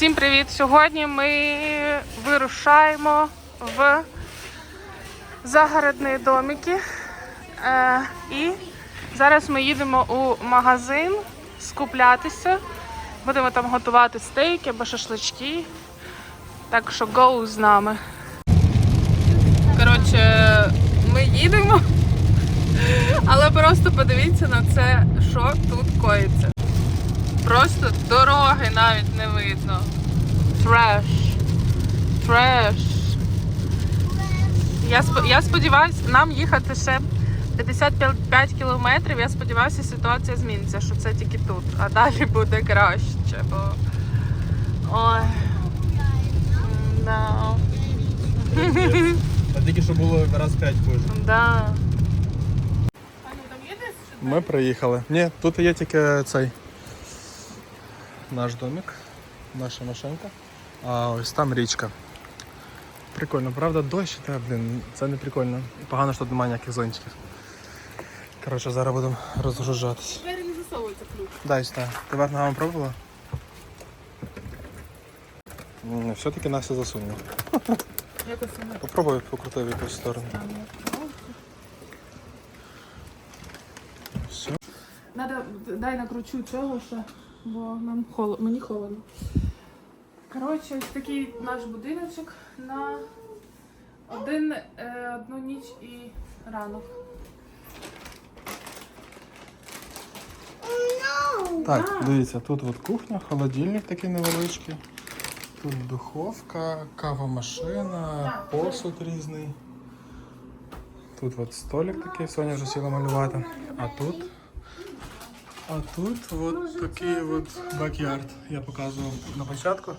Всім привіт! Сьогодні ми вирушаємо в загородні домики. Е, і зараз ми їдемо у магазин скуплятися. Будемо там готувати стейки або шашлички. Так що go з нами. Коротше, ми їдемо. Але просто подивіться на це, що тут коїться. Просто дороги навіть не видно. Треш. Треш. Я, сп- я сподіваюся, нам їхати ще 55 кілометрів. Я сподіваюся, ситуація зміниться, що це тільки тут. А далі буде краще, бо. Ой. Да. А тільки що було раз 5 хуже. Да. Ми приїхали. Ні, тут є тільки цей наш домик, наша машинка. А ось там річка. Прикольно, правда, дощ, та, блін, це не прикольно. Погано, що тут немає ніяких зонтиків. Коротше, зараз будемо розгружатись. Двері не засовується ключ. Дай сюди. Ти ногами пробувала? Все-таки Настя засунула. Якось не Попробуй покрути в якусь сторону. Все. Надо, дай накручу цього ще, бо нам холодно, мені холодно. Коротше, ось такий наш будиночок на один, е, одну ніч і ранок. Так, дивіться, тут от кухня, холодильник такий невеличкий. Тут духовка, кавомашина, посуд різний. Тут от столик такий, Соня вже сіла малювати. А тут. А тут от такий от бакярд. Я показував на початку.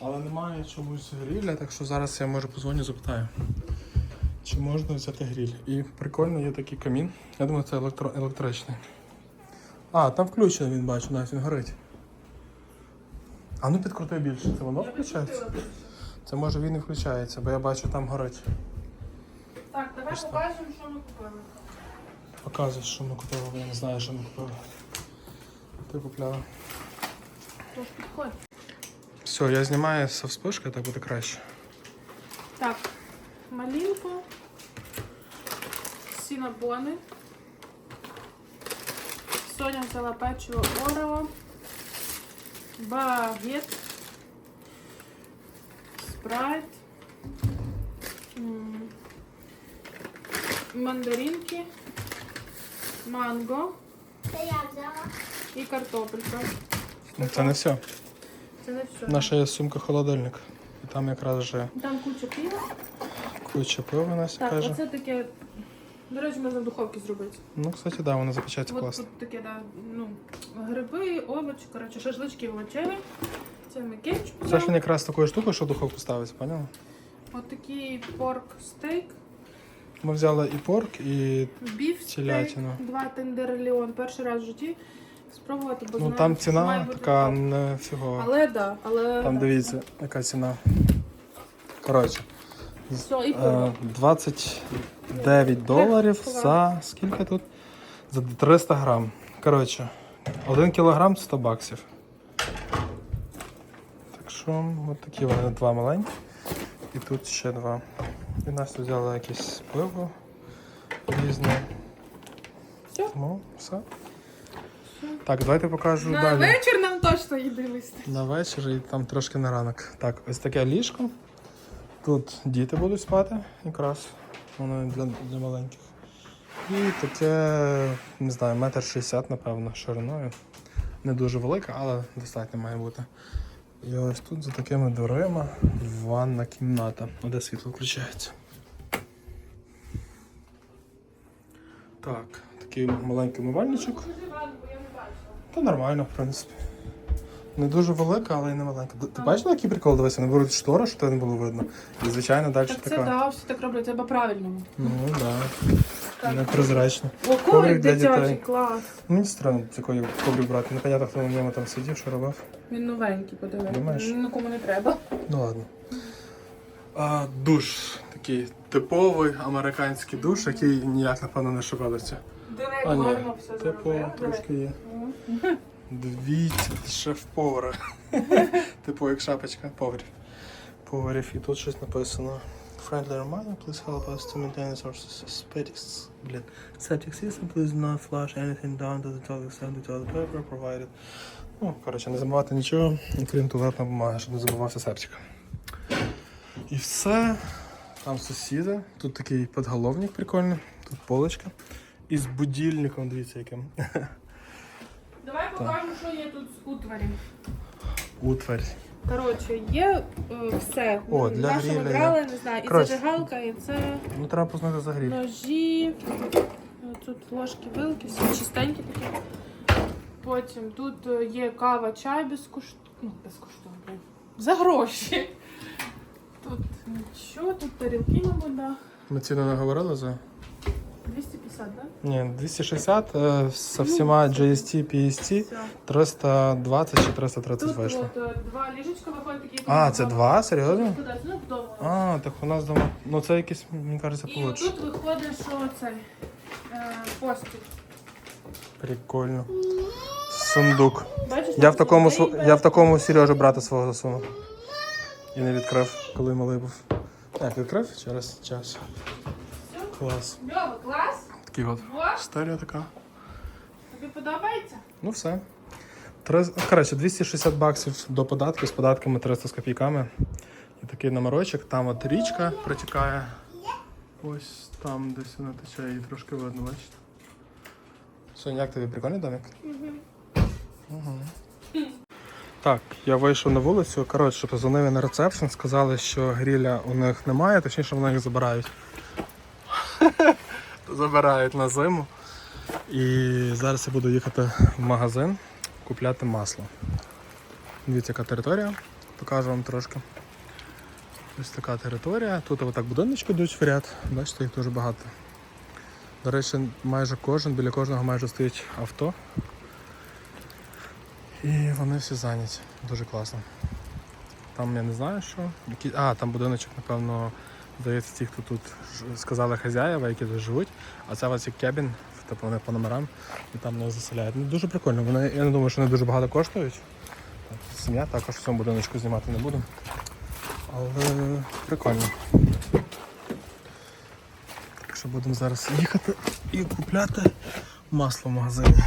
Але немає чомусь гріля, так що зараз я може позвоню, запитаю. Чи можна взяти гріль? І прикольно є такий камін. Я думаю, це електро- електричний. А, там включено він бачу, навіть він горить. А ну підкрути більше, це воно включається? Це може він і включається, бо я бачу там горить. Так, давай Ось так. покажемо, що ми купили. Показує, що ми купили, бо я не знаю, що ми купили. Ти купляла. Тож підходь. Все, я знімаю з вспишки, так буде краще. Так, малинку, сінабони. Соня взяла печиво Орео, багет, спрайт, м, мандаринки, манго Це я взяла. І картопелька. Ну, Це не все. Це не все. Наша є сумка холодильник. І там якраз вже Там куча пива. куча пива Настя Так, каже. оце таке. До речі, можна в духовці зробити. Ну, кстати, да, воно запечається От класно. тут таке, да, ну, гриби, овочі, коротше, шашлички овочеві. Це ми кетчуп. Це ж він якраз такою штукою, що в духовку ставиться, поняла? От такий порк стейк, Ми взяли і порк, і біф стейк, Телятину. два тендерліон. Перший раз в житті спробувати, бо ну знаю, там що має ціна бути така топ. не фігова. Але да, але Там дивіться, яка ціна. Коротше, Все, і е, пиво. 29 доларів за скільки тут? За 300 грам. Коротше, 1 кілограм 100 баксів. Так що, от такі вони два маленькі. І тут ще два. І Настя взяла якесь пиво різне. Все. Тому все. Так, давайте покажу На далі. вечір нам точно їди вистачить. На вечір і там трошки на ранок. Так, ось таке ліжко. Тут діти будуть спати, якраз воно для, для маленьких. І таке, не знаю, метр шістдесят, напевно, шириною. Не дуже велике, але достатньо має бути. І ось тут за такими дверима ванна кімната, де світло включається. Так, такий маленький умивальничок. Та нормально, в принципі. Не дуже велика, але й не маленька. Ти бачила, який прикол? Дивися, вони беруть штору, щоб тебе не було видно. І звичайно далі Так це така. да, всі так роблять, треба правильному. Ну так. Да. Так. Непрозрачно. О, коврик для дитячий, дітей. клас. Мені странно такої коврик брати. Непонятно, хто на ньому там сидів, що робив. Він новенький, подиви. Думаєш? Нікому не треба. Ну ладно. А, душ. Такий типовий американський душ, який ніяк, напевно, не шевелиться. А, ні, типу, трошки є. Дивіться, шеф-повара. Типу як шапочка, погрів. Погрів. І тут щось написано. Friendly reminder, please help us to maintain sources septic, блін, septic system, please not flush anything down to the toilet except the toilet paper provided. Ну, коротше, не забувати нічого, окрім туалетної бумаги, щоб не забувався септик. І все. Там сусіди. Тут такий подголовник прикольний, тут полочка. І з будильником, дивіться яким. Давай покажу, що є тут з утварів. Утварь. Коротше, є е, все. О, для Те, що ми гриля брали, не знаю, і Коротше. зажигалка, і це Ну треба познати за гріль. ножі. Е, Тут ложки, вилки, все чистенькі такі. Потім тут е, є кава, чай безкоштовно. Ну, безкоштовно. блін. За гроші. Тут нічого, тут тарілки, мабуть, да. Ми ціну не говорили за. 250, так? Ні, 260 е, со всіма GST, PST, 320 чи 330 Тут вийшло. от, е, два ліжечка виходять такі. А, це два? Серйозно? Ну, вдома. А, так у нас дома. Ну це якийсь, мені кажеться, І получше. отут виходить, що цей е, постіль. Прикольно. Сундук. Бачиш, Я в тут такому св- я в такому Сережу брата свого засунув. І не відкрив, коли малий був. Так, відкрив через час. Клас. Льова, клас? Такий от. Стерео така. Тобі подобається? Ну все. Коротше, 260 баксів до податків, з податками 300 з копійками. І такий номерочок. Там от річка протікає. Ось там десь вона тече, її трошки видно, бачите. Соня, як тобі прикольний домик? Угу. Так, я вийшов на вулицю. Коротше, позвонив на рецепшн, сказали, що гріля у них немає, точніше вони їх забирають. Забирають на зиму. І зараз я буду їхати в магазин купляти масло. Дивіться, яка територія. Покажу вам трошки. Ось така територія. Тут отак будиночки йдуть в ряд. Бачите, їх дуже багато. До речі, майже кожен, біля кожного майже стоїть авто. І вони всі зайняті. Дуже класно. Там я не знаю що. А, там будиночок, напевно, здається, ті, хто тут сказали хазяєва, які тут живуть. А це ось як кебін, типу вони по номерам і там не заселяють. Ну, дуже прикольно. Вони, я не думаю, що вони дуже багато коштують. Сім'я також в цьому будиночку знімати не буду. Але прикольно. Так що будемо зараз їхати і купляти масло в магазині.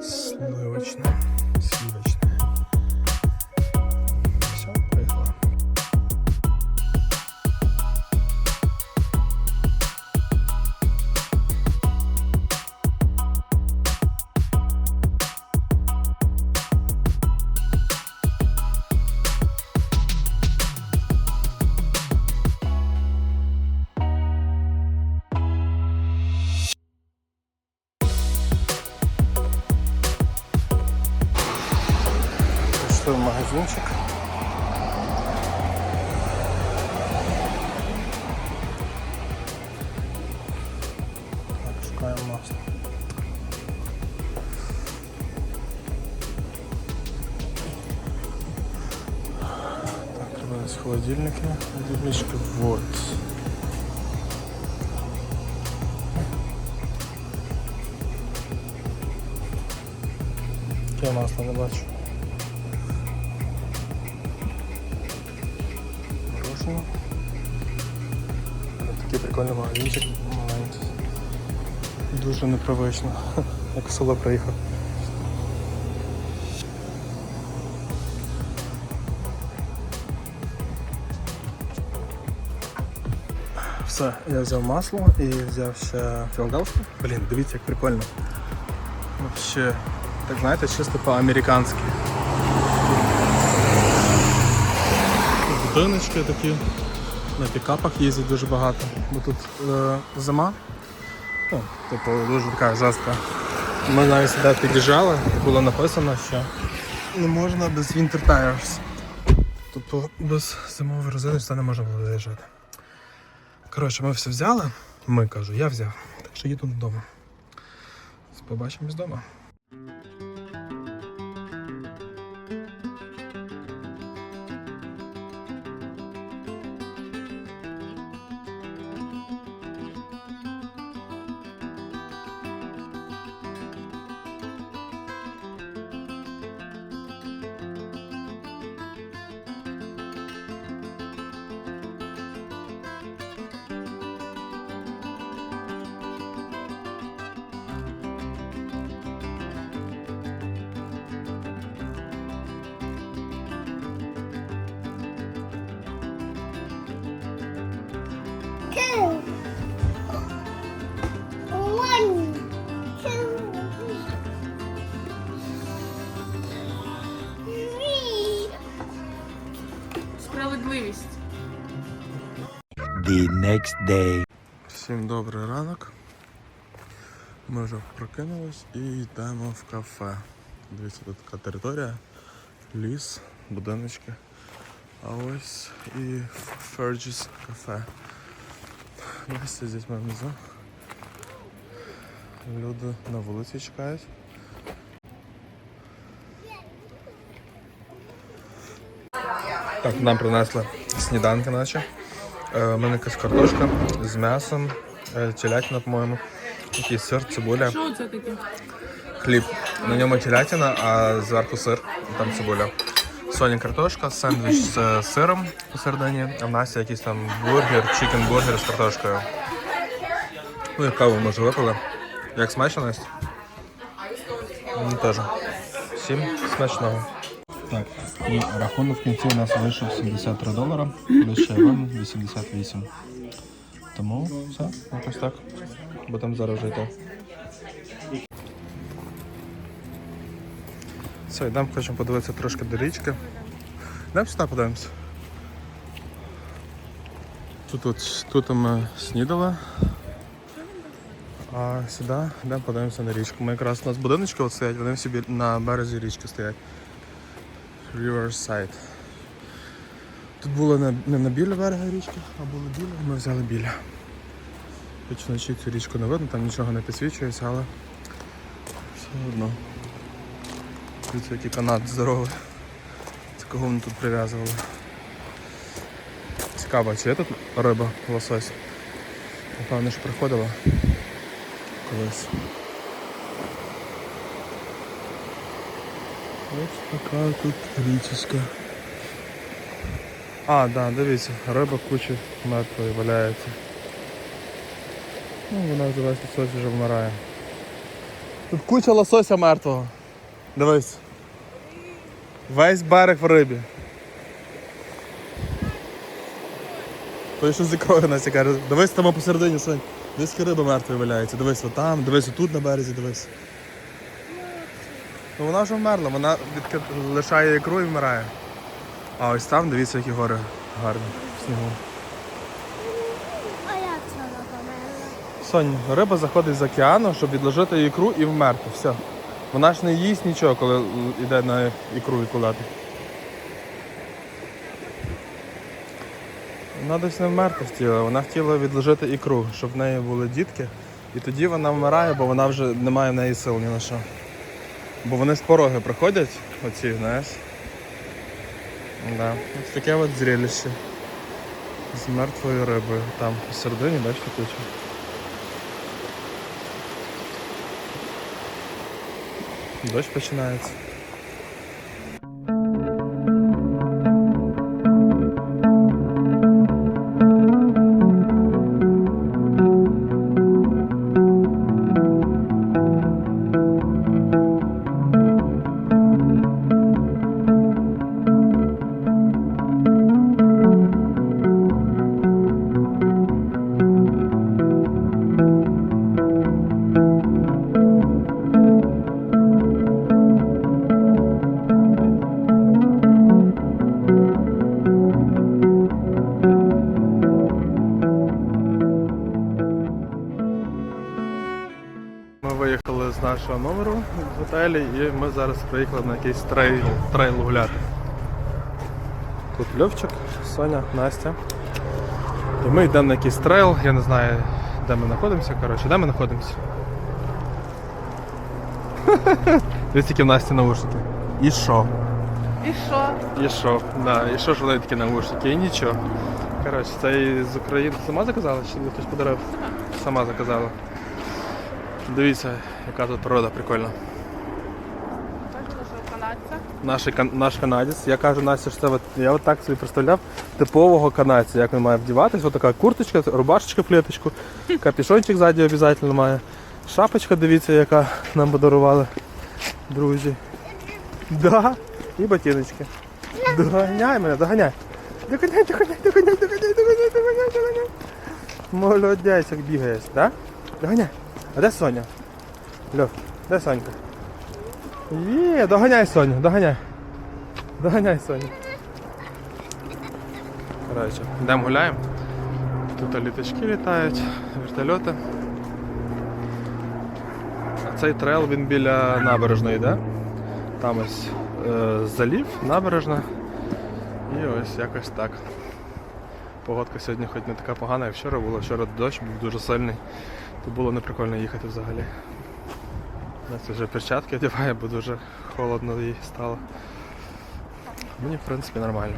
Сливочне. Сливочне. Холодильники. Холодильнички. Вот. Яке масло не бачу. Мороженое. Такий прикольний магазинчик маленький. Дуже непривично. Як в село приїхав. Все, я взяв масло і взяв ще. Блін, дивіться, як прикольно. Вообще, так знаєте, чисто по-американськи. Будиночки такі. На пікапах їздять дуже багато. Бо тут е, зима. Ну, типу, дуже така жорстка. Ми навіть сюди під'їжджали, було написано, що не можна без winter tires. Тобто без зимової резини сюди не можна було заїжджати. Коротше, ми все взяли. Ми кажу, я взяв. Так що їду додому. Побачимось вдома. next day. Всім добрий ранок. Ми вже прокинулись і йдемо в кафе. Дивіться, тут така територія, ліс, будиночки. А ось і Fergie's кафе. Настя з дітьми внизу. Люди на вулиці чекають. Так, нам принесли сніданки наче. Е, У мене якась картошка з м'ясом, е, телятина, по-моєму, якийсь сир, цибуля, Що це таке? хліб. На ньому телятина, а зверху сир, там цибуля. Соня картошка, сендвіч з е, сиром посередині, а в Насті якийсь там бургер, чикен-бургер з картошкою. Ну і каву ми вже випили. Як смачно, Настя? Мені теж. Всім смачного. Так, і рахунок в кінці у нас вийшов 73 долара, ще вам 88. Тому все, якось так. Будемо зараз вже йти. Все, йдемо, хочемо подивитися трошки до річки. Йдемо сюди подивимося. Тут, тут, тут ми снідали. А сюди йдемо подивимося на річку. Ми якраз у нас будиночки от стоять, вони всі на березі річки стоять. Riverside. Тут було не, на біля берега річки, а було біля, ми взяли біля. Хоч вночі цю річку не видно, там нічого не підсвічується, але все одно. Дивіться, який канат здоровий. Це кого вони тут прив'язували. Цікаво, чи є тут риба, лосось? Напевно, ж приходила колись. Ось така тут річечка. А, да, дивіться, риба куча мертвої валяється. Ну, вона весь лосось вже вмирає. Тут куча лосося мертвого. Дивись. Весь берег в рибі. Той, що з ікрою каже, дивись там посередині, Сонь. Десь риба мертвої валяється. Дивись отам, дивись отут на березі, дивись. Ну вона вже вмерла, вона відки... лишає ікру і вмирає. А ось там дивіться, які гори гарні в снігу. А як це вона померла? Сонь, риба заходить з океану, щоб відложити ікру і вмерти. Все. Вона ж не їсть нічого, коли йде на ікру і кулати. Вона десь не вмерти хотіла, вона хотіла відложити ікру, щоб в неї були дітки. І тоді вона вмирає, бо вона вже не має в неї сил ні на що. Бо вони з пороги приходять, оці, знаєш. Да. Ось таке от зрелище. З мертвою рибою. Там посередині, бачите, куча. Дощ починається. Нашого номеру в готелі і ми зараз приїхали на якийсь трейл, трейл гуляти. Тут Льовчик, Соня, Настя. І ми йдемо на якийсь трейл, я не знаю, де ми знаходимося, коротше, де ми знаходимося. Дивіться, які в Насті наушники. І що? І що? І що? Да, і що ж вони такі наушники? І нічого. Коротше, це з України сама заказала, чи хтось подарував? Сама заказала. Дивіться, яка тут природа прикольна. Наш, наш канадець. Я кажу, Настя, що це от, я от так собі представляв типового канадця, як він має вдіватись. Ось така курточка, рубашечка в клеточку, капюшончик ззаді обов'язково має. Шапочка, дивіться, яка нам подарували друзі. Да. І ботиночки. Доганяй мене, доганяй. Доганяй, доганяй, доганяй, доганяй, доганяй, доганяй, доганяй. Молодець, як бігаєш, так? Доганяй. А де Соня? Льов, де Сонька? Є, доганяй Соню, доганяй. Доганяй Соню. Коротше, йдемо гуляємо. Тут літачки літають, вертольоти. А цей трейл він біля набережної йде. Там ось е, залів, набережна. І ось якось так. Погодка сьогодні хоч не така погана, як вчора було. Вчора дощ був дуже сильний, то було неприкольно їхати взагалі. Настя вже перчатки одягає, бо дуже холодно їй стало. Мені в принципі нормально.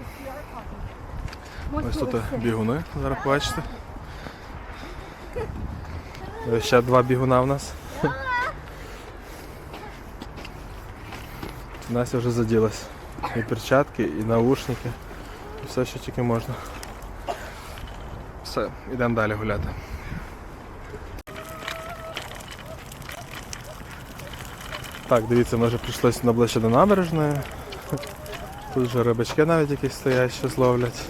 Ось тут бігуни, зараз побачите. Ще два бігуна в нас. Настя вже заділась. І перчатки, і наушники, і все, що тільки можна. Все, йдемо далі гуляти. Так, дивіться, ми вже прийшли наближче до набережної. Тут вже рибачки навіть якісь стоять, що зловлять.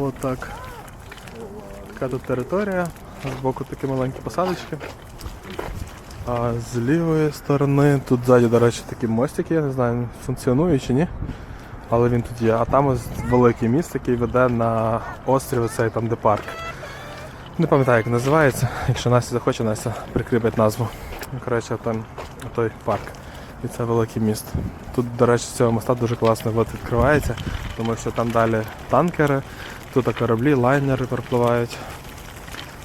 От так. Така тут територія. Збоку такі маленькі посадочки. А з лівої сторони, тут ззаді, до речі, такі мостики, я не знаю, функціонує чи ні. Але він тут є. А там ось великий міст, який веде на острів, оцей там де парк. Не пам'ятаю, як називається. Якщо Настя захоче, Настя прикріпить назву. Коротше, там той парк. І це великий міст. Тут, до речі, з цього моста дуже класно вид відкривається, тому що там далі танкери, тут кораблі, лайнери пропливають.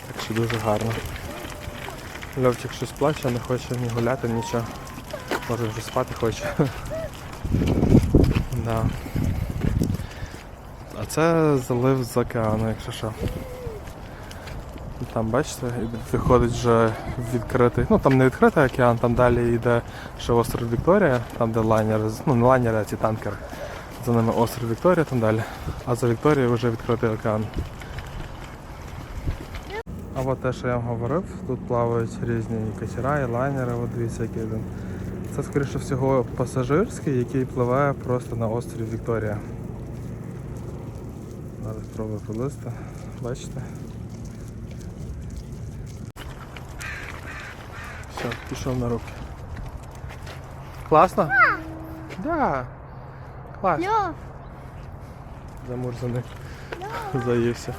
Так що дуже гарно. Льовчик щось плаче, не хоче ні гуляти, нічого. Може вже спати хоче. да. А це залив з океану, якщо що. Там, бачите, виходить вже відкритий. Ну там не відкритий океан, там далі йде ще остров Вікторія, там де лайнери, ну не лайнери, а ці танкери. За ними остров Вікторія, там далі. А за Вікторією вже відкритий океан. А от те, що я вам говорив, тут плавають різні катера, і лайнери, от дивіться, який один. Це, скоріше всього, пасажирський, який пливе просто на острів Вікторія. Зараз спробую пролисти. Бачите? пішов на руки. Класно? Да. Класно. Льов, Замурзаний. Заївся.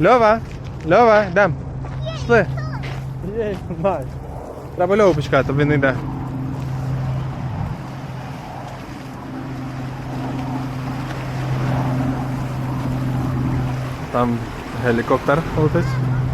Льова! Льова, йдем! Пішли! Єй, мать! Треба Льову почекати, тобі не йде. Там гелікоптер летить.